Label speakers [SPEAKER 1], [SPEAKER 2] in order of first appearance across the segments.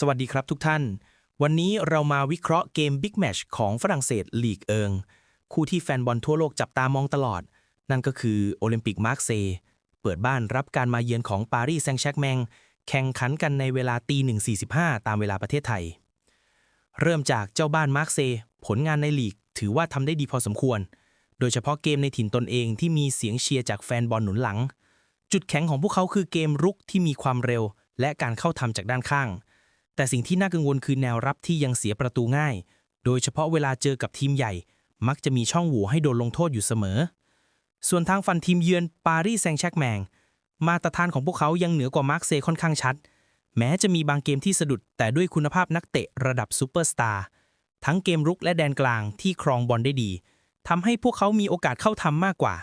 [SPEAKER 1] สวัสดีครับทุกท่าน วันนี้เรามาวิเคราะห์เกม Big Match ของฝรั่งเศสลีกเอิง คู่ที่แฟนบอลทั่วโลกจับตามองตลอด นั่นก็คือโอลิมปิกมาร์กเซย์เปิดบ้านรับการมาเยือนของปารีสแซงต์แชร์กแมง แข่งขันกันในเวลาตีหนึ่งตามเวลาประเทศไทย เริ่มจากเจ้าบ้านมาร์กเซย์ผลงานในลีกถือว่าทำได้ดีพอสมควร โดยเฉพาะเกมในถิ่นตนเองที่มีเสียงเชียร์จากแฟนบอลหนุนหลัง จุดแข็งของพวกเขาคือเกมรุกที่มีความเร็ว และการเข้าทำจากด้านข้าง แต่สิ่งที่น่ากังวลคือแนวรับที่ยังเสียประตูง่าย โดยเฉพาะเวลาเจอกับทีมใหญ่ มักจะมีช่องโหว่ให้โดนลงโทษอยู่เสมอ ส่วนทางฟันทีมเยือนปารีสแซงแชกแมง มาตรฐานของพวกเขายังเหนือกว่ามาร์กเซค่อนข้างชัด แม้จะมีบางเกมที่สะดุด แต่ด้วยคุณภาพนักเตะระดับซูเปอร์สตาร์ทั้งเกมรุกและแดนกลางที่ครองบอลได้ดีทำให้พวกเขามีโอกาสเข้าทำมากกว่า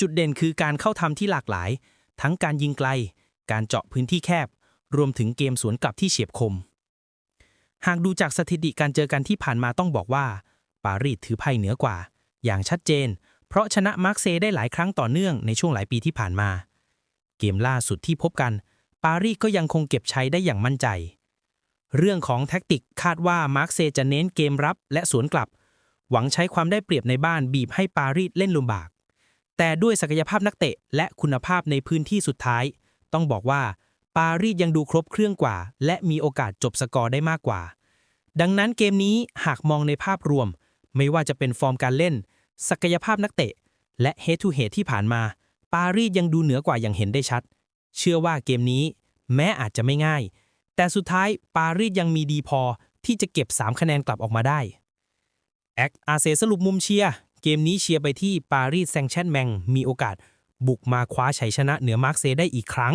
[SPEAKER 1] จุดเด่นคือการเข้าทำที่หลากหลาย ทั้งการยิงไกล การเจาะพื้นที่แคบ รวมถึงเกมสวนกลับที่เฉียบคม หากดูจากสถิติการเจอกันที่ผ่านมาต้องบอกว่า ปารีสถือไพ่เหนือกว่า อย่างชัดเจน เพราะชนะมาร์กเซย์ได้หลายครั้งต่อเนื่องในช่วงหลายปีที่ผ่านมา เกมล่าสุดที่พบกัน ปารีสก็ยังคงเก็บใช้ได้อย่างมั่นใจ เรื่องของแท็กติกคาดว่ามาร์กเซย์จะเน้นเกมรับและสวนกลับ หวังใช้ความได้เปรียบในบ้านบีบให้ปารีสเล่นลำบากแต่ด้วยศักยภาพนักเตะและคุณภาพในพื้นที่สุดท้าย ต้องบอกว่า ปารีสยังดูครบเครื่องกว่า และมีโอกาสจบสกอร์ได้มากกว่า ดังนั้นเกมนี้หากมองในภาพรวม ไม่ว่าจะเป็นฟอร์มการเล่น ศักยภาพนักเตะ และ head to head ที่ผ่านมา ปารีสยังดูเหนือกว่าอย่างเห็นได้ชัด เชื่อว่าเกมนี้ แม้อาจจะไม่ง่าย แต่สุดท้ายปารีสยังมีดีพอที่จะเก็บ 3 คะแนนกลับออกมาได้แอคอาเซสรุปมุมเชียร์เกมนี้เชียร์ไปที่ปารีสแซงต์แชร์กแมงมีโอกาสบุกมาคว้าชัยชนะเหนือมาร์กเซย์ได้อีกครั้ง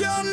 [SPEAKER 2] your